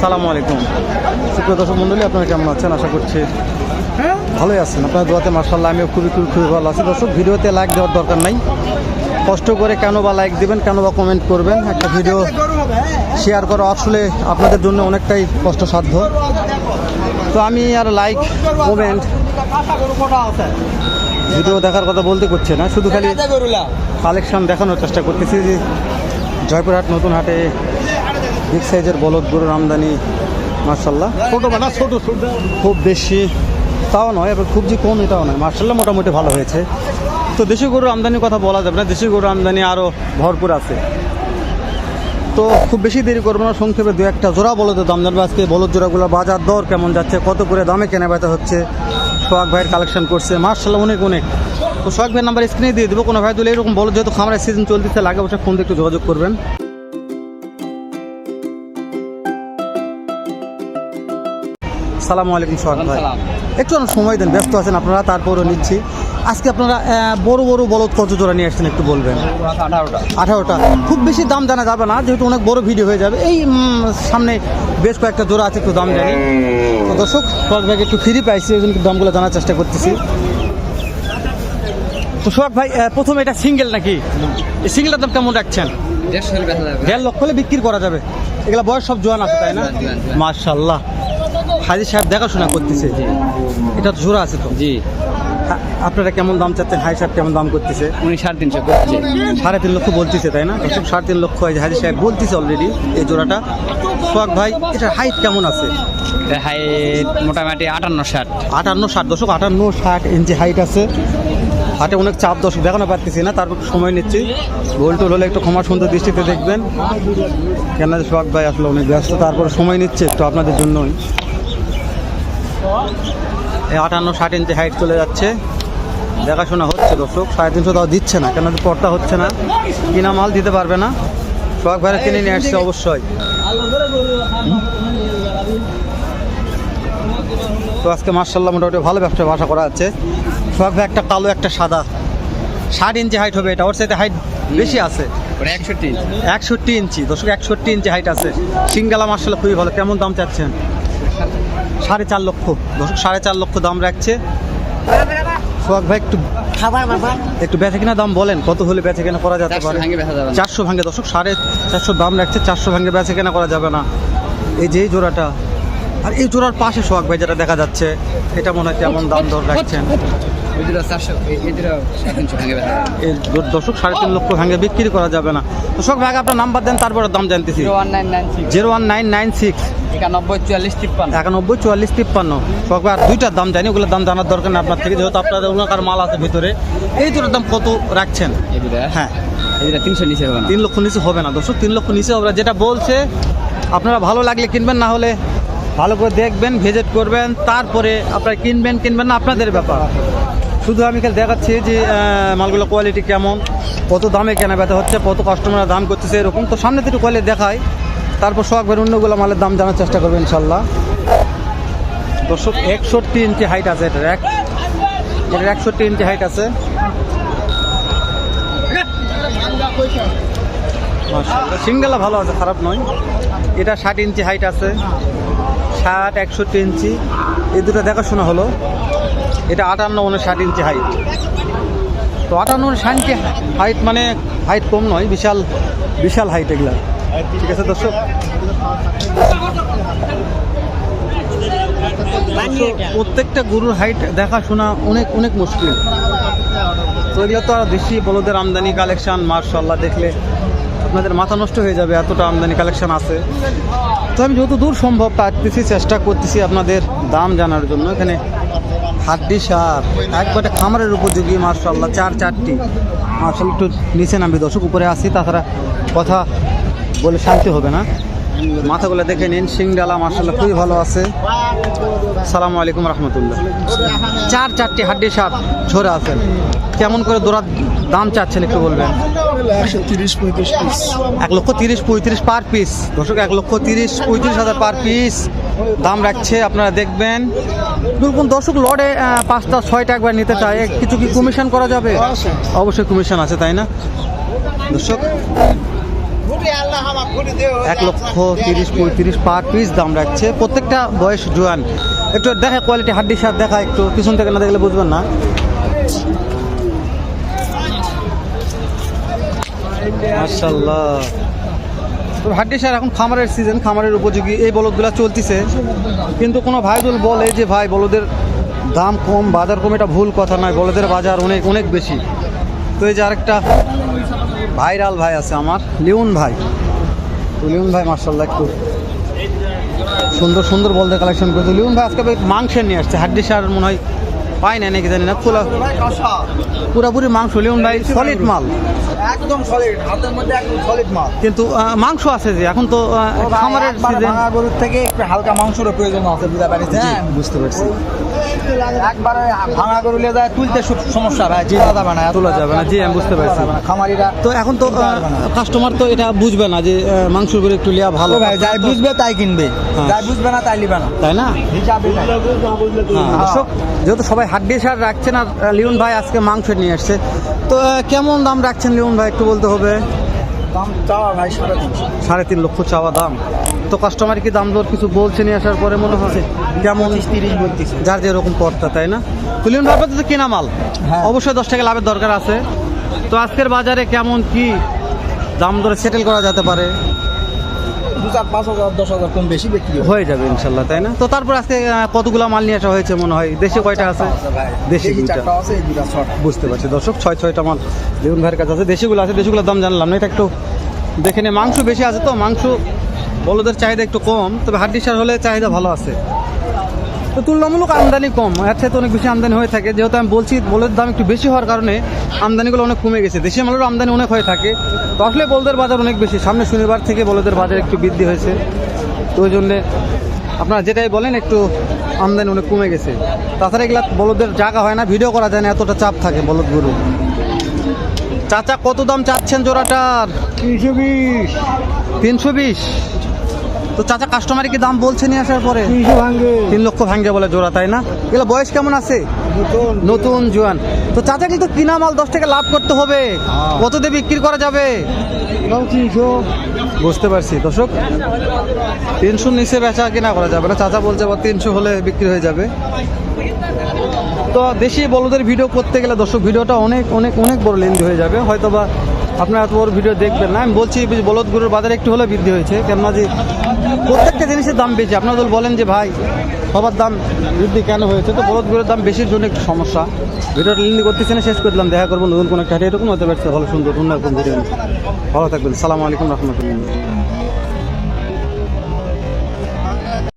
সালামু আলাইকুম। সুপ্রিয় দর্শক মন্ডলী আপনারা কেমন আছেন? আশা করছি ভালোই আছেন। আপনার দোয়াতে মার্শাল্লাহ আমিও খুবই খুবই খুবই ভালো আছি। দর্শক ভিডিওতে লাইক দেওয়ার দরকার নাই। কষ্ট করে কেন বা লাইক দেবেন কেন বা কমেন্ট করবেন একটা ভিডিও শেয়ার করা আসলে আপনাদের জন্য অনেকটাই কষ্টসাধ্য। তো আমি আর লাইক কমেন্ট ভিডিও দেখার কথা বলতে করছে না শুধু খালি কালেকশন দেখানোর চেষ্টা করতেছি যে জয়পুরহাট নতুন হাটে বিগ সাইজের বলদ গরুর আমদানি মার্শাল্লাহ ছোট মানে ছোট ছোট। খুব বেশি তাও নয় এবার খুব যে কম এটাও নয়। মার্শাল্লাহ মোটামুটি ভালো হয়েছে। তো দেশি গরুর আমদানির কথা বলা যাবে না। দেশি গরুর আমদানি আরও ভরপুর আছে। তো খুব বেশি দেরি করব না। সংক্ষেপে দু একটা জোড়া বলদের দাম জানব। আজকে বলদ জোড়াগুলো বাজার দর কেমন যাচ্ছে? কত করে দামে কেনা বেচা হচ্ছে? সোহাগ ভাইয়ের কালেকশন করছে। মার্শাল্লাহ অনেক অনেক। তো সোহাগ ভাইয়ের নাম্বার স্ক্রিনে দিয়ে দেবো। কোনো ভাই তুলে এরকম বলো যেহেতু খামারের সিজন চলতেছে লাগে বসে ফোন দিয়ে একটু যোগাযোগ করবেন। সালামু আলাইকুম সোহাগ ভাই। একটু সময় দেন ব্যস্ত আছেন আপনারা তারপরও নিচ্ছি। আজকে আপনারা বড় বড় বলদ কত জোড়া নিয়ে আসছেন একটু বলবেন? আঠারোটা। খুব বেশি দাম জানা যাবে না যেহেতু অনেক বড় ভিডিও হয়ে যাবে। এই সামনে বেশ কয়েকটা জোড়া আছে একটু দাম জানি। তো দর্শক সোহাগ ভাইকে একটু ফ্রি পাইছি ওই জন্য দামগুলো জানার চেষ্টা করতেছি। তো সোহাগ ভাই প্রথমে এটা সিঙ্গেল নাকি? এই সিঙ্গেলটার দাম কেমন রাখছেন? দেড় লক্ষ হলে বিক্রি করা যাবে। এগুলা বয়স সব জোয়ান আছে তাই না? জোয়ান। মার্শাল্লাহ হাজির সাহেব দেখাশোনা করতেছে জি। এটা তো জোড়া আছে তো? জি। আপনারা কেমন দাম চাচ্ছেন? হাই সাহেব কেমন দাম করতেছে? উনি সাড়ে তিনশো করছে সাড়ে তিন লক্ষ বলতেছে তাই না? সাড়ে তিন লক্ষ হাজির সাহেব বলতেছে অলরেডি এই জোড়াটা। সোহাগ ভাই এটার হাইট কেমন আছে? হাইট মোটামুটি আটান্ন ষাট। আটান্ন ষাট দশক আটান্ন ষাট ইঞ্চি হাইট আছে। হাটে অনেক চাপ দর্শক দেখানো পারতেছি না তারপর সময় নিচ্ছি। গোল টোল হলে একটু ক্ষমা সুন্দর দৃষ্টিতে দেখবেন। কেন সোহাগ ভাই আসলে অনেক ব্যস্ত তারপরে সময় নিচ্ছে একটু আপনাদের জন্যই। আটান্ন ষাট ইঞ্চি হাইট চলে যাচ্ছে। দেখাশোনা হচ্ছে দর্শক সাড়ে তিনশো তাও দিচ্ছে না কেন পর্দা হচ্ছে না। কিনা মাল দিতে পারবে না। সোহাগ ভাইরা কিনে নিয়ে আসছে অবশ্যই। তো আজকে মার্শাল্লাহ মোটামুটি ভালো ব্যবসা আশা করা আছে। সোহাগ ভাই একটা কালো একটা সাদা। ষাট ইঞ্চি হাইট হবে এটা ওর সাথে হাইট বেশি আছে। একষট্টি একষট্টি ইঞ্চি দর্শক একষট্টি ইঞ্চি হাইট আছে। সিঙ্গালা মার্শাল্লাহ খুবই ভালো কেমন দাম চাচ্ছেন? সাড়ে চার লক্ষ। দর্শক সাড়ে চার লক্ষ দাম রাখছে। সোহাগ ভাই একটু একটু বেচে কিনা দাম বলেন কত হলে বেঁচে কেনা করা যেতে পারে? যাবে চারশো ভাঙে দর্শক সাড়ে চারশো দাম রাখছে চারশো ভাঙে বেঁচে কেনা করা যাবে না। এই যে জোড়াটা। আর এই জোড়ার পাশে সোহাগ ভাই যেটা দেখা যাচ্ছে এটা মনে হয় কেমন দাম দর রাখছেন? দর্শক সাড়ে তিন লক্ষ ভাঙে বিক্রি করা যাবে না। দর্শক ভাই আপনার নাম্বার দেন তারপরে দাম জানতেছি। Zero one nine nine six. একানব্বই চুয়াল্লিশ তিপ্পান্ন। একানব্বই চুয়াল্লিশ তিপ্পান্ন। আর দুইটার দাম জানি ওগুলোর দাম জানার দরকার নেই আপনার থেকে যেহেতু আপনাদের মাল আছে ভিতরে। এই দুটোর দাম কত রাখছেন? হ্যাঁ। তিনশো নিচে হবে না। তিন লক্ষ নিচে হবে না। দর্শক তিন লক্ষ নিচে হবে। না যেটা বলছে আপনারা ভালো লাগলে কিনবেন না হলে ভালো করে দেখবেন ভিজিট করবেন, তারপরে আপনারা কিনবেন কিনবেন না, আপনাদের ব্যাপার। শুধু আমি খালি দেখাচ্ছি যে মালগুলো কোয়ালিটি কেমন, কত দামে কেনা বেচা হচ্ছে, কত কাস্টমাররা দাম করতেছে এরকম। তো সামনে থেকে কোয়ালিটি দেখায় তারপর শখ বের অন্যগুলো মালের দাম জানার চেষ্টা করবেন ইনশাল্লাহ। দর্শক, একষট্টি ইঞ্চি হাইট আছে এটার, এক এটার একষট্টি ইঞ্চি হাইট আছে। সিঙ্গেলা ভালো আছে, খারাপ নয়। এটা ষাট ইঞ্চি হাইট আছে। ষাট, একষট্টি ইঞ্চি। এই দুটো দেখাশোনা হলো। এটা আটান্ন ষাট ইঞ্চি হাইট তো আটান্ন ষাট ইঞ্চি হাইট মানে হাইট কম নয়, বিশাল বিশাল হাইট এগুলা। ঠিক আছে দর্শক? প্রত্যেকটা গরুর হাইট দেখাশোনা অনেক অনেক মুশকিল। তো এগুলো তো আর দেশি বলদের আমদানি কালেকশন মার্শাল্লাহ দেখলে। আপনাদের মাথা নষ্ট হয়ে যাবে, এতটা আমদানি কালেকশন আছে। তো আমি যত দূর সম্ভব পারতেছি, চেষ্টা করতেছি আপনাদের দাম জানার জন্য। এখানে হাড্ডি সার, একবারে খামারের উপযোগী মার্শাল্লাহ চার চারটি। মার্শাল একটু নিচে নামবি, দর্শক উপরে আসি তাছাড়া কথা বলে শান্তি হবে না। মাথাগুলো দেখে নিন সিংডালা মার্শাল্লাহ খুবই ভালো আছে। সালামু আলাইকুম রহমতুল্লাহ। চার চারটি হাড্ডি সার ঝরে আছেন। কেমন করে দোড়ার দাম চাচ্ছেন একটু বলবেন? এক লক্ষ তিরিশ পঁয়ত্রিশ পার পিস। দর্শক এক লক্ষ তিরিশ পঁয়ত্রিশ হাজার পার পিস। দাম রাখছে আপনারা দেখবেন। দুর্গুণ দর্শক লড়ে পাঁচটা ছয়টা একবার নিতে চায়। কিছু কি কমিশন করা যাবে? অবশ্যই কমিশন আছে তাই না? দর্শক এক লক্ষ তিরিশ, পঁয়ত্রিশ পার পিস দাম রাখছে। প্রত্যেকটা বয়স জোয়ান। একটু দেখা কোয়ালিটি হাড্ডি সার দেখা, একটু পিছন থেকে না দেখলে বুঝবেন না। মাশাল্লাহ তো হাড্ডি সার এখন খামারের সিজন খামারের উপযোগী। এই বলদগুলা চলতেছে। কিন্তু কোনো ভাই বলে যে, ভাই, বলদের দাম কম, বাজার কম, এটা ভুল কথা নয়। বলদের বাজার অনেক অনেক বেশি। তো এই যে আরেকটা ভাইরাল ভাই আছে আমার লিউন ভাই। তো লিওন ভাই মার্শাল্লাহ একটু সুন্দর সুন্দর বলতে কালেকশন করে তুলিউন ভাই, আজকে মাংসের নিয়ে আসছে। হাড্ডি সার মনে হয় পাই না নাকি জানি না খোলা। পুরাপুরি মাংস লিওন ভাই সলিড মাল। একদম সলিড হাতের মধ্যে একদম সলিড মাল। কিন্তু মাংস আছে যে এখন তো খামারের সিজন গরুর থেকে একটু হালকা মাংসের প্রয়োজন আছে বুঝতে হ্যাঁ। বুঝতে পারছি। একবারে ভাঙা গরু যায় তুলতে সমস্যা ভাই যে দাদা বানায় তোলা যাবে না জি আমি বুঝতে পারছি। খামারিরা তো এখন তো কাস্টমার তো এটা বুঝবে না যে মাংস করে একটু লিয়া ভালো। ভাই যাই বুঝবে তাই কিনবে। হ্যাঁ। যাই বুঝবে না তাই লিবে না। তাই না? হিসাবে। হ্যাঁ, যেহেতু সবাই হাড্ডি সার রাখছেন আর লিওন ভাই আজকে মাংস নিয়ে আসছে। তো কেমন দাম রাখছেন লিওন ভাই একটু বলতে হবে? দাম চাওয়া ভাই সাড়ে তিনশো সাড়ে তিন লক্ষ চাওয়া দাম। তো কাস্টমার কি দাম দর কিছু বলছে নিয়ে আসার পরে মনে হয়? কেমন? তিরিশ বলতেছে। যার যেরকম পড়তা তাই না? তো লিওন ভাই তো কেনা মাল? হ্যাঁ। অবশ্যই দশ টাকা লাভের দরকার আছে। তো আজকের বাজারে কেমন কি দাম দরে সেটেল করা যেতে পারে? দু চার পাঁচ হাজার দশ হাজার কম বেশি বিক্রি হয়ে। যাবে ইনশাল্লাহ তাই না? তো তারপর আজকে কতগুলো মাল নিয়ে আসা হয়েছে মনে হয়? দেশে কয়টা আছে? দেশি বুঝতে পারছি। দর্শক ছয় ছয়টা মাল দেউন ভাইয়ের কাছে আছে। দেশিগুলো আছে দেশিগুলোর দাম জানলাম না এটা একটু দেখে নে। মাংস বেশি আছে তো? মাংস বলদের চাহিদা একটু কম তবে হাড্ডি সার হলে চাহিদা ভালো আছে। তো তুলনামূলক আমদানি কম। এর থেকে অনেক বেশি আমদানি হয়ে থাকে। যেহেতু আমি বলছি বলের দাম একটু বেশি হওয়ার কারণে আমদানিগুলো অনেক কমে গেছে। দেশি মালেরও আমদানি অনেক হয়ে থাকে। তো আসলে বলদের বাজার অনেক বেশি। সামনে শনিবার থেকে বলদের বাজার একটু বৃদ্ধি হয়েছে। তো ওই জন্যে আপনারা যেটাই বলেন একটু আমদানি অনেক কমে গেছে। তাছাড়া এগুলা বলদের জায়গা হয় না ভিডিও করা যায় না এতটা চাপ থাকে বলদ গরু। চাচা কত দাম চাচ্ছেন জোড়াটার? তিনশো বিশ। তিনশো বিশ। তো চাচা কাস্টমার কি দাম বলছে নিয়ে আসার পরে? তিন লক্ষ ভাঙ্গে বলে জোড়া তাই না? এগুলো বয়স কেমন আছে? নতুন। জোয়ান। তো চাচা কিন্তু কিনা মাল দশ টাকা লাভ করতে হবে। কত দিয়ে বিক্রি করা যাবে? বুঝতে পারছি দর্শক। তিনশো নিচে বেচা কিনা করা যাবে না। চাচা বলছে বা তিনশো হলে বিক্রি হয়ে যাবে। তো দেশি বলদের ভিডিও করতে গেলে দর্শক ভিডিওটা অনেক অনেক অনেক বড় লেন্দি হয়ে যাবে। হয়তো বা আপনারা এত বড় ভিডিও দেখবেন না। আমি বলছি যে বলদ গরুর বাজার একটু হলে বৃদ্ধি হয়েছে। কেননা যে প্রত্যেকটা জিনিসের দাম বেশি। আপনাদের বলেন যে, ভাই, সবার দাম বৃদ্ধি কেন হয়েছে? তো বলদগুলোর দাম বেশির জন্য একটু সমস্যা। ভিডিওটা লিঙ্ক করতেছি না, শেষ করে দিলাম। দেখা করব নতুন কোনো একটা এরকম হতে পারছে ভালো সুন্দর ভিডিও ভালো থাকবেন। সালাম আলাইকুম রহমতুল্লাহ।